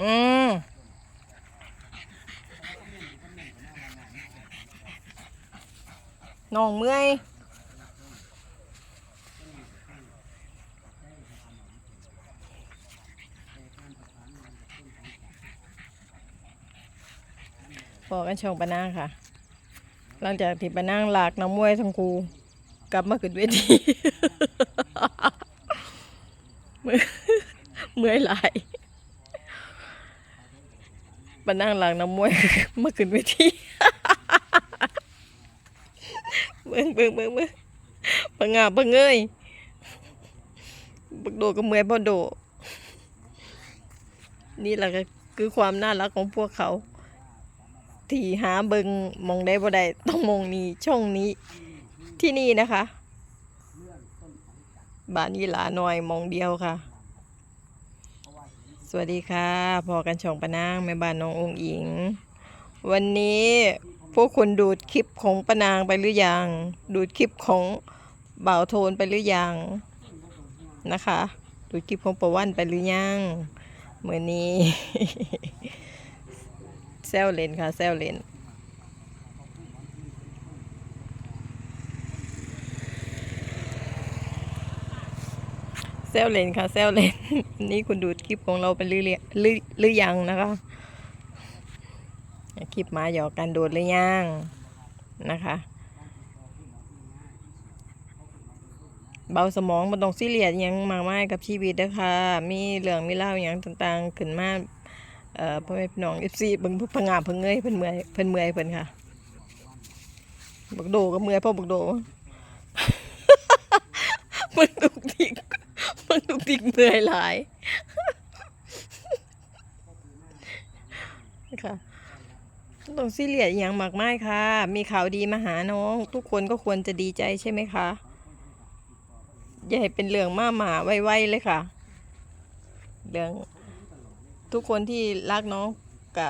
อืมน้องเมื่อยบอกกันชงปะนางค่ะ หลังจากที่ปะนางหลากน้ำมวยทั้งครูกลับมาขึ้นเวทีเมื่อเมื่อยหลาย ปะนางหลากน้ำมวยมาขึ้นเวทีเบิ่งเบิ่งเบิ่งเบิ่งปังงาปังเงยบักโดก็เมื่อยพอโด นี่แหละก็คือความน่ารักของพวกเขา ที่หาเบิงมองได้บ่ได้ต้องมองนี้ช่องนี้ ที่นี่นะคะ บ้านยีหลาหน่อยมองเดียวค่ะ สวัสดีค่ะ พอกันช่องปะนางแม่บ้านน้ององค์อิง วันนี้พวกคุณดูดคลิปของปะนางไปหรือยัง ดูดคลิปของบ่าวโทนไปหรือยังนะคะ ดูดคลิปของประวันไปหรือยังเมื่อนี้ แซวเลนค่ะ แซวเลน แซวเลนค่ะแซวเลนนี่คุณดูคลิปของเราไปหรือยหรือหรือยังนะคะคลิปมาหยอกกันโดดหรือยังนะคะเบาสมองมันต้องซีเรียสยังมากมายกับชีวิตนะคะมีเรื่องมีเล่าอย่างต่างๆ ขึ้นมาเอ่อพ่อแม่พี่น้องเอฟซีเบิ่งพงงาบเพิ่งเงยเพิ่นเมื่อยเพิ่นเมื่อยเพิ่นค่ะบักโดก็เมื่อยพ่อบักโดมันตุก มันตุกติกเมื่อยหลายค่ะต้องซีเรียสอย่างมากมายค่ะ มีข่าวดีมาหาน้อง ทุกคนก็ควรจะดีใจใช่ไหมคะ อย่าให้เป็นเรื่องมาหมาไวๆเลยค่ะ เรื่องทุกคนที่รักน้องก็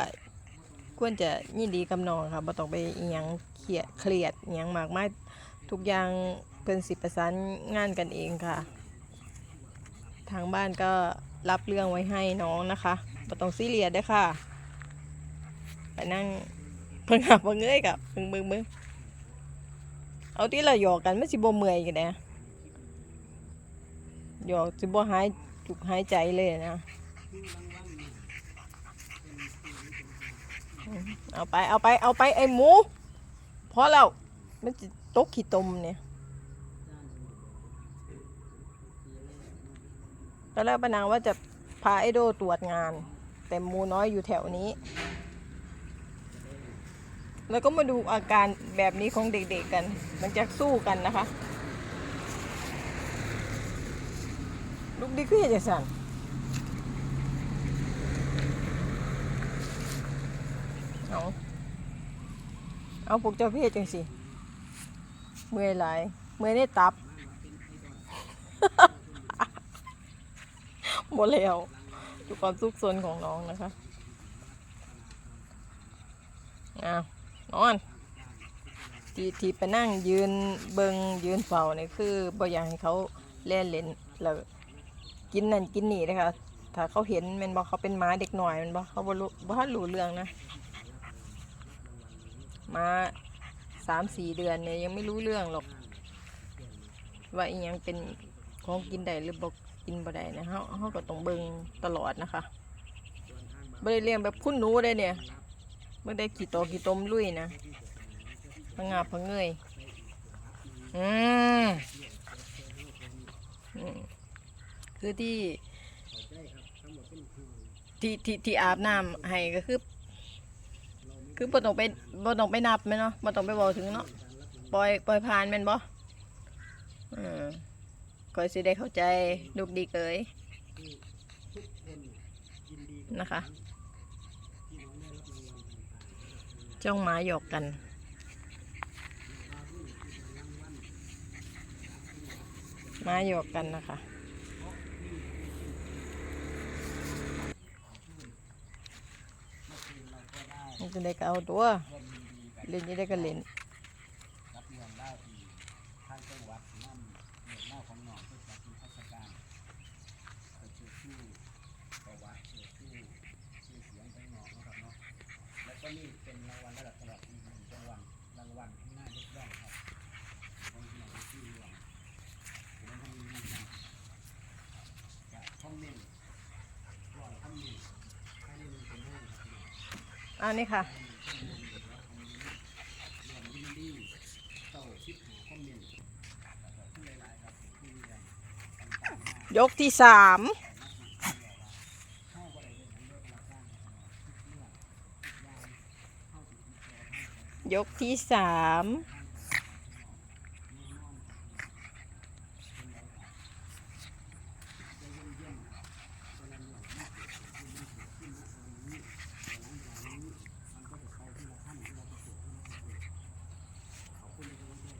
ควรจะยินดีกับน้องค่ะบ่ต้องไปอหยังเครียดเครียดอหยังมากมายทุกอย่างเพิ่นสิประสานงานกันเองค่ะ ทางบ้านก็รับเรื่องไว้ให้น้องนะคะบ่ต้องซีเรียสเด้ค่ะ ไปนั่งเพิ่งหับเพิ่งเงยกับเพิ่งเบิ่งเบิ่งเอาที่เราหยอกกันไม่สิบ่เมื่อยกันแน่หยอกสิบ่หายจุกหายใจเลยนะเอาไปเอาไปเอาไปไอ้หมูพอแล้วมันจะตกขี้ตมเนี่ยต อนแรกป้านางว่าจะพาไอโดตรวจงาน แต่มูน้อยอยู่แถวนี้ แล้วก็มาดูอาการแบบนี้ของเด็กๆกันมันจะสู้กันนะคะ ลูกดิคือจังซั่นเอาเอาพวกเจ้าเพศจังสิ เมื่อยหลาย เมื่อยในตับ หมดแล้วดูความสุขสนของน้องนะคะอ้าวนอนที่ที่ไปนั่งยืนเบิงยืนเฝ้านี่คือบ่อยากให้เขาเล่นเล่นแล้วกินนั่นกินนี่นะคะ ถ้าเขาเห็นมันบอกเขาเป็นหม้าเด็กหน่อยมันบอกเขาบ่รู้บ่รู้เรื่องนะมาสามสี่เดือนเนี่ยยังไม่รู้เรื่องหรอก ว่าอีหยังเป็นของกินได้หรือบ่กิ นบ่ได้นะเฮาเฮาก็ต้องเบิงตลอดนะคะบ่ได้เลี้ยงแบบคุณหนูได้เนี่ยบ่ได้กี่ตอกี่ต้มลุยนะพังงาพังเงยอืมคือที่ที่ที่ที่อาบน้ำให้ก็คือคือบ่ต้องไปบ่ต้องไปนับแม่เนาะบ่ต้องไปบอกถึงเนาะปล่อยปล่อยผ่านแม่นบ่อืม อยสิได้เข้าใจลูกดีเกยนะคะ จ้องหมาหยอกกัน มาหยอกกันนะคะ มันจะได้ก็เอาตัว เล่นจะได้ก็เล่น รับเรื่องเล่าที่ทางจังหวัดนำเรื่องเล่าของหนองเพื่อจัดนิทรรศการเพื่อเชื่อชื่อประวัติเชื่อชื่อ เอานี่ค่ะรวมยินดีเต้าคิดหาคอมเมนต์แล้วก็ผู้หลายๆครับที่เรียกที่สามยกที่สาม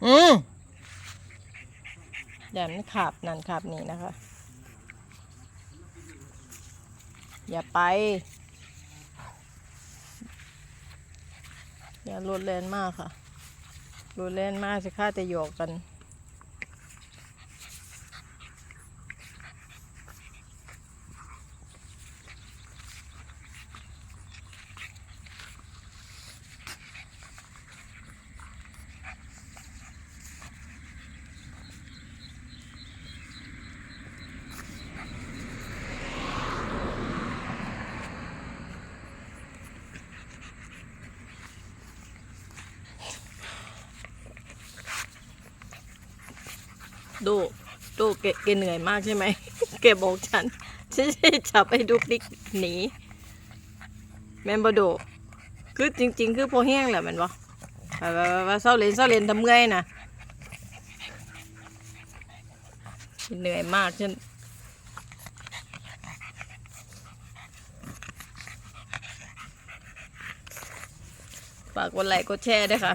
อืมอย่ามันขับนั่นขับนี่นะคะ อย่าไป อย่ารุนแรงมากค่ะรุนแรงมากสิค่าจะหยอกกัน ดูดูเกแกเหนื่อยมากใช่ไหมแกบอกฉันฉันจะจับไปดูคลิกหนีแมนบโดคือจริง ๆ คือพอแห้งแหละมันบ่ไปไปไปไปเศร้าเลนเศร้าเล่นทำเมื่อยนะเหนื่อยมากฉันฝากกดไลค์กดแชร์ด้วยค่ะ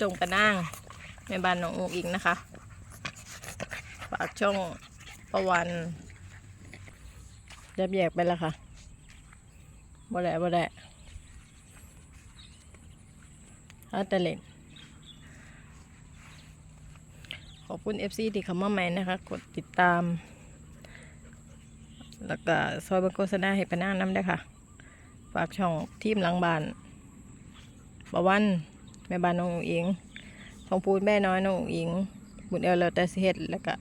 จงกระนั่งในบ้านน้องอุกอิงนะคะ ช่องประวันแยบแยกไปแล้วค่ะบ่ได้บ่ได้เอาต่เล่นขอบคุณ FC ที่เข้ามาใหม่นะคะ กดติดตาม แล้วก็ซอยบังโฆษณาให้ปะนาน้ำได้ค่ะฝากช่องทีมหลังบ้านประวัน แม่บ้านน้องอุ๋งอิงทองพูดแม่น้อยน้องอุ๋งอิงบุญเอลเลอร์แตสเฮดแล้วก็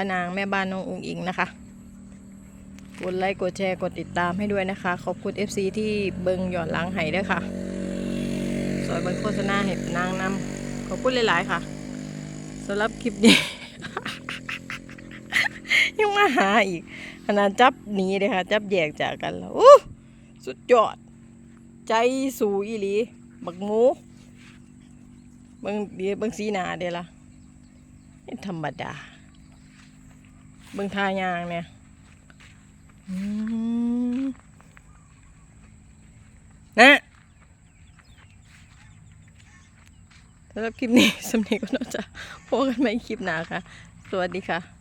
ปานางแม่บ้านน้องอุ๋งอิงนะคะ กดไลค์กดแชร์กดติดตามให้ด้วยนะคะ ขอบคุณ FC ที่เบิงหย่อนหลังให้ด้วยค่ะสอยเบิงโฆษณาให้ปนางนำขอบคุณหลาย ๆ ค่ะสำหรับคลิปนี้ ยังมาหาอีกขนาดจับหนีเลยค่ะ จับแยกจากกันแล้วสุดยอด ใจสู่อีหลี บักหมูเบิงเดียเบิงสีนาเดี๋ยวละธรรมดา เบิ่งทายางเนี่ยอืมนะสำหรับคลิปนี้สำเนียงก็น่าจะพบกันใหม่คลิปหน้าค่ะ สวัสดีค่ะ